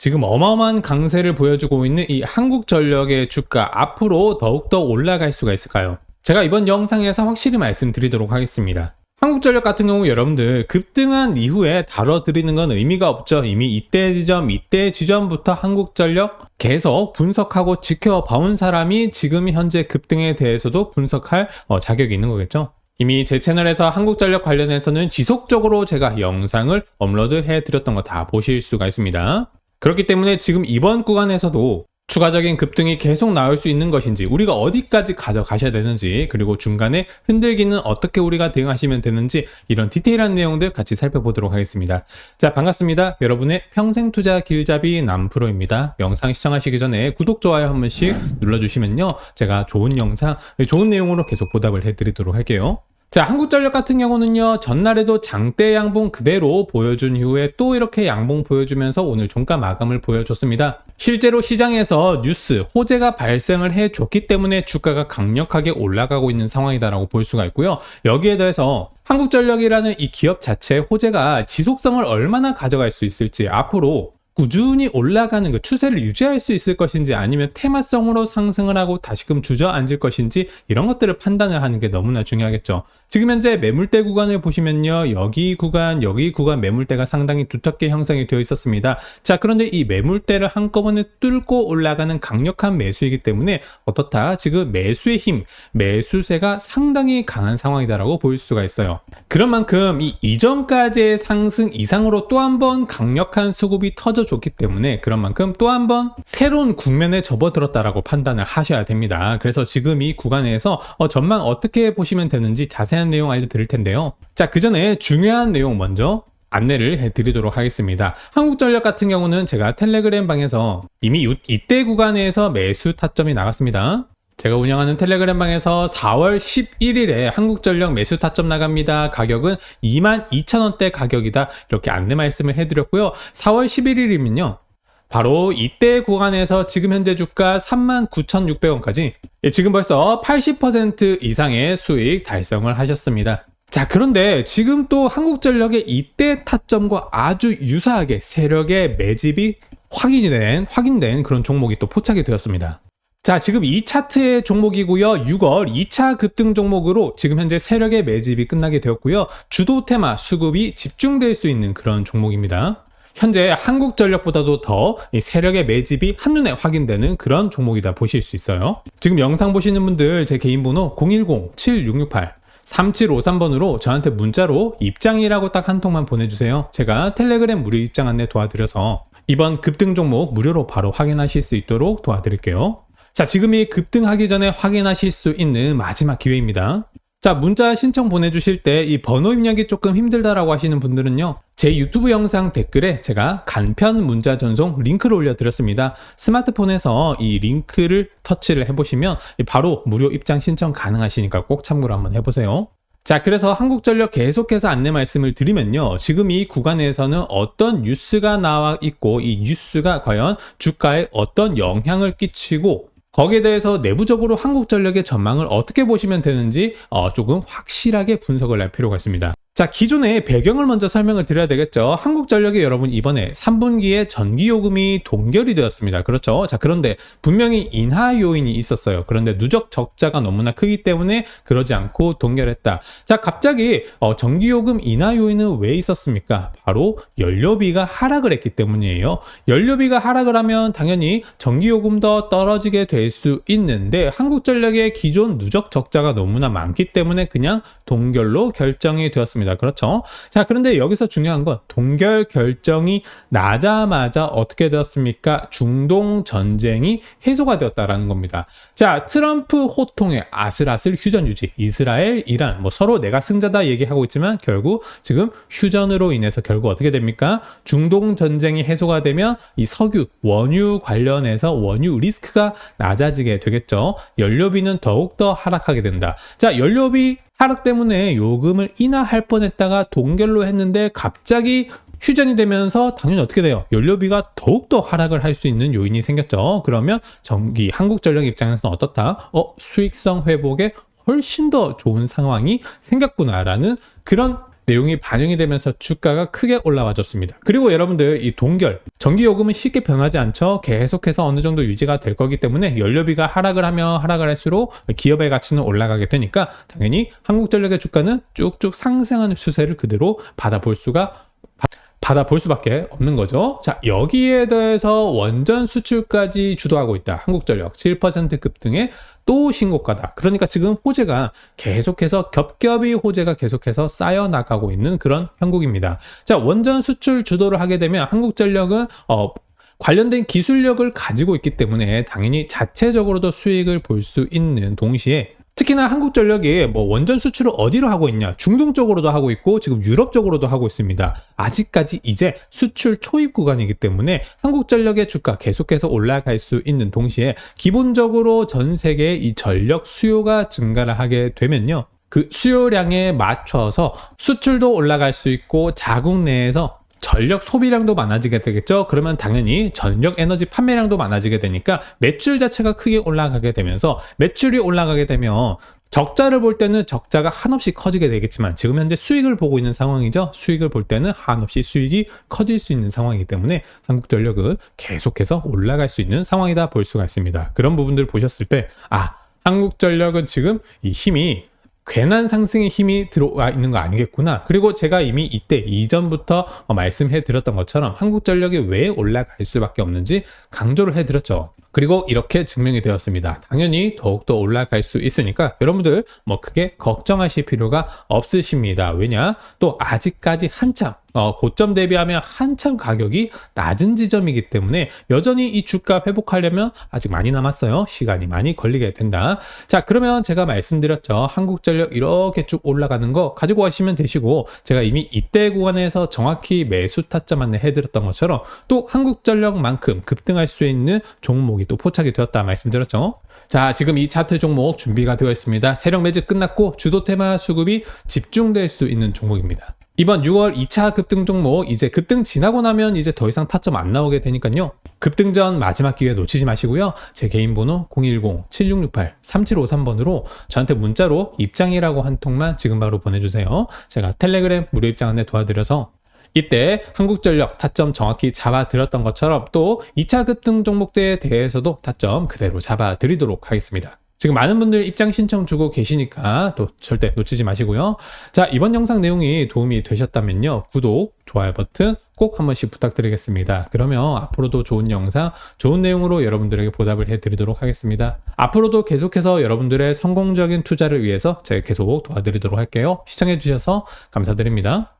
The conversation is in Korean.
지금 어마어마한 강세를 보여주고 있는 이 한국전력의 주가 앞으로 더욱더 올라갈 수가 있을까요? 제가 이번 영상에서 확실히 말씀드리도록 하겠습니다. 한국전력 같은 경우 여러분들 급등한 이후에 다뤄드리는 건 의미가 없죠. 이미 이때 지점, 이때 지점부터 한국전력 계속 분석하고 지켜봐온 사람이 지금 현재 급등에 대해서도 분석할 어, 자격이 있는 거겠죠. 이미 제 채널에서 한국전력 관련해서는 지속적으로 제가 영상을 업로드해 드렸던 거 다 보실 수가 있습니다. 그렇기 때문에 지금 이번 구간에서도 추가적인 급등이 계속 나올 수 있는 것인지 우리가 어디까지 가져가셔야 되는지 그리고 중간에 흔들기는 어떻게 우리가 대응하시면 되는지 이런 디테일한 내용들 같이 살펴보도록 하겠습니다. 자 반갑습니다. 여러분의 평생투자 길잡이 남프로입니다. 영상 시청하시기 전에 구독, 좋아요 한 번씩 눌러주시면요. 제가 좋은 영상, 좋은 내용으로 계속 보답을 해드리도록 할게요. 자, 한국전력 같은 경우는요, 전날에도 장대 양봉 그대로 보여준 이후에 또 이렇게 양봉 보여주면서 오늘 종가 마감을 보여줬습니다. 실제로 시장에서 뉴스, 호재가 발생을 해줬기 때문에 주가가 강력하게 올라가고 있는 상황이다라고 볼 수가 있고요. 여기에 대해서 한국전력이라는 이 기업 자체 호재가 지속성을 얼마나 가져갈 수 있을지 앞으로 꾸준히 올라가는 그 추세를 유지할 수 있을 것인지 아니면 테마성으로 상승을 하고 다시금 주저앉을 것인지 이런 것들을 판단을 하는 게 너무나 중요하겠죠. 지금 현재 매물대 구간을 보시면요. 여기 구간, 여기 구간 매물대가 상당히 두텁게 형성이 되어 있었습니다. 자, 그런데 이 매물대를 한꺼번에 뚫고 올라가는 강력한 매수이기 때문에 어떻다? 지금 매수의 힘, 매수세가 상당히 강한 상황이다라고 볼 수가 있어요. 그런 만큼 이 이전까지의 상승 이상으로 또 한 번 강력한 수급이 터져 줬기 때문에 그런 만큼 또 한 번 새로운 국면에 접어들었다라고 판단을 하셔야 됩니다. 그래서 지금 이 구간에서 어, 전망 어떻게 보시면 되는지 자세한 내용 알려드릴 텐데요. 자, 그 전에 중요한 내용 먼저 안내를 해드리도록 하겠습니다. 한국전력 같은 경우는 제가 텔레그램 방에서 이미 이때 구간에서 매수 타점이 나갔습니다. 제가 운영하는 텔레그램 방에서 4월 11일에 한국전력 매수 타점 나갑니다. 가격은 22,000원대 가격이다. 이렇게 안내 말씀을 해드렸고요. 4월 11일이면요. 바로 이때 구간에서 지금 현재 주가 39,600원까지 예, 지금 벌써 80% 이상의 수익 달성을 하셨습니다. 자, 그런데 지금 또 한국전력의 이때 타점과 아주 유사하게 세력의 매집이 확인이 된, 확인된 그런 종목이 또 포착이 되었습니다. 자, 지금 이 차트의 종목이고요. 6월 2차 급등 종목으로 지금 현재 세력의 매집이 끝나게 되었고요. 주도 테마 수급이 집중될 수 있는 그런 종목입니다. 현재 한국전력보다도 더 세력의 매집이 한눈에 확인되는 그런 종목이다 보실 수 있어요. 지금 영상 보시는 분들 제 개인 번호 010-7668 3753번으로 저한테 문자로 입장이라고 딱 한 통만 보내주세요. 제가 텔레그램 무료 입장 안내 도와드려서 이번 급등 종목 무료로 바로 확인하실 수 있도록 도와드릴게요. 자, 지금이 급등하기 전에 확인하실 수 있는 마지막 기회입니다. 자, 문자 신청 보내주실 때 이 번호 입력이 조금 힘들다라고 하시는 분들은요, 제 유튜브 영상 댓글에 제가 간편 문자 전송 링크를 올려드렸습니다. 스마트폰에서 이 링크를 터치를 해보시면 바로 무료 입장 신청 가능하시니까 꼭 참고를 한번 해보세요. 자, 그래서 한국전력 계속해서 안내 말씀을 드리면요. 지금 이 구간에서는 어떤 뉴스가 나와 있고 이 뉴스가 과연 주가에 어떤 영향을 끼치고 거기에 대해서 내부적으로 한국전력의 전망을 어떻게 보시면 되는지 어, 조금 확실하게 분석을 할 필요가 있습니다. 자, 기존의 배경을 먼저 설명을 드려야 되겠죠. 한국전력이 여러분 이번에 3분기에 전기요금이 동결이 되었습니다. 그렇죠. 자, 그런데 분명히 인하 요인이 있었어요. 그런데 누적 적자가 너무나 크기 때문에 그러지 않고 동결했다. 자, 갑자기 어, 전기요금 인하 요인은 왜 있었습니까? 바로 연료비가 하락을 했기 때문이에요. 연료비가 하락을 하면 당연히 전기요금도 떨어지게 될 수 있는데 한국전력의 기존 누적 적자가 너무나 많기 때문에 그냥 동결로 결정이 되었습니다. 있습니다. 그렇죠? 자, 그런데 여기서 중요한 건 동결 결정이 나자마자 어떻게 되었습니까? 중동 전쟁이 해소가 되었다라는 겁니다. 자, 트럼프 호통의 아슬아슬 휴전 유지, 이스라엘, 이란, 뭐 서로 내가 승자다 얘기하고 있지만 결국 지금 휴전으로 인해서 결국 어떻게 됩니까? 중동 전쟁이 해소가 되면 이 석유, 원유 관련해서 원유 리스크가 낮아지게 되겠죠. 연료비는 더욱더 하락하게 된다. 자, 연료비 하락 때문에 요금을 인하할 뻔했다가 동결로 했는데 갑자기 휴전이 되면서 당연히 어떻게 돼요? 연료비가 더욱더 하락을 할 수 있는 요인이 생겼죠. 그러면 전기 한국전력 입장에서는 어떻다? 어, 수익성 회복에 훨씬 더 좋은 상황이 생겼구나라는 그런 내용이 반영이 되면서 주가가 크게 올라와 줬습니다. 그리고 여러분들 이 동결 전기요금은 쉽게 변하지 않죠. 계속해서 어느 정도 유지가 될 거기 때문에 연료비가 하락을 하면 하락을 할수록 기업의 가치는 올라가게 되니까 당연히 한국전력의 주가는 쭉쭉 상승하는 추세를 그대로 받아볼 수가 받아볼 수밖에 없는 거죠. 자, 여기에 대해서 원전 수출까지 주도하고 있다. 한국전력 7% 급등에 또 신고가다. 그러니까 지금 호재가 계속해서 겹겹이 호재가 계속해서 쌓여 나가고 있는 그런 형국입니다. 자, 원전 수출 주도를 하게 되면 한국전력은 어 관련된 기술력을 가지고 있기 때문에 당연히 자체적으로도 수익을 볼 수 있는 동시에 특히나 한국전력이 뭐 원전 수출을 어디로 하고 있냐? 중동 쪽으로도 하고 있고 지금 유럽 쪽으로도 하고 있습니다. 아직까지 이제 수출 초입 구간이기 때문에 한국전력의 주가 계속해서 올라갈 수 있는 동시에 기본적으로 전 세계의 이 전력 수요가 증가를 하게 되면요. 그 수요량에 맞춰서 수출도 올라갈 수 있고 자국 내에서 전력 소비량도 많아지게 되겠죠. 그러면 당연히 전력 에너지 판매량도 많아지게 되니까 매출 자체가 크게 올라가게 되면서 매출이 올라가게 되면 적자를 볼 때는 적자가 한없이 커지게 되겠지만 지금 현재 수익을 보고 있는 상황이죠. 수익을 볼 때는 한없이 수익이 커질 수 있는 상황이기 때문에 한국전력은 계속해서 올라갈 수 있는 상황이다 볼 수가 있습니다. 그런 부분들 보셨을 때 아, 한국전력은 지금 이 힘이 괜한 상승의 힘이 들어와 있는 거 아니겠구나. 그리고 제가 이미 이때 이전부터 어, 말씀해 드렸던 것처럼 한국전력이 왜 올라갈 수밖에 없는지 강조를 해 드렸죠. 그리고 이렇게 증명이 되었습니다. 당연히 더욱더 올라갈 수 있으니까 여러분들 뭐 크게 걱정하실 필요가 없으십니다. 왜냐? 또 아직까지 한참 어, 고점 대비하면 한참 가격이 낮은 지점이기 때문에 여전히 이 주가 회복하려면 아직 많이 남았어요. 시간이 많이 걸리게 된다. 자, 그러면 제가 말씀드렸죠. 한국전력 이렇게 쭉 올라가는 거 가지고 가시면 되시고 제가 이미 이때 구간에서 정확히 매수 타점 안내 해드렸던 것처럼 또 한국전력만큼 급등할 수 있는 종목이 또 포착이 되었다 말씀드렸죠. 자, 지금 이 차트 종목 준비가 되어 있습니다. 세력 매집 끝났고 주도 테마 수급이 집중될 수 있는 종목입니다. 이번 6월 2차 급등 종목 이제 급등 지나고 나면 이제 더 이상 타점 안 나오게 되니까요. 급등 전 마지막 기회 놓치지 마시고요. 제 개인 번호 010-7668-3753번으로 저한테 문자로 입장이라고 한 통만 지금 바로 보내주세요. 제가 텔레그램 무료 입장 안내 도와드려서 이때 한국전력 타점 정확히 잡아드렸던 것처럼 또 2차 급등 종목대에 대해서도 타점 그대로 잡아드리도록 하겠습니다. 지금 많은 분들 입장 신청 주고 계시니까 또 절대 놓치지 마시고요. 자, 이번 영상 내용이 도움이 되셨다면요. 구독, 좋아요 버튼 꼭 한 번씩 부탁드리겠습니다. 그러면 앞으로도 좋은 영상, 좋은 내용으로 여러분들에게 보답을 해드리도록 하겠습니다. 앞으로도 계속해서 여러분들의 성공적인 투자를 위해서 제가 계속 도와드리도록 할게요. 시청해주셔서 감사드립니다.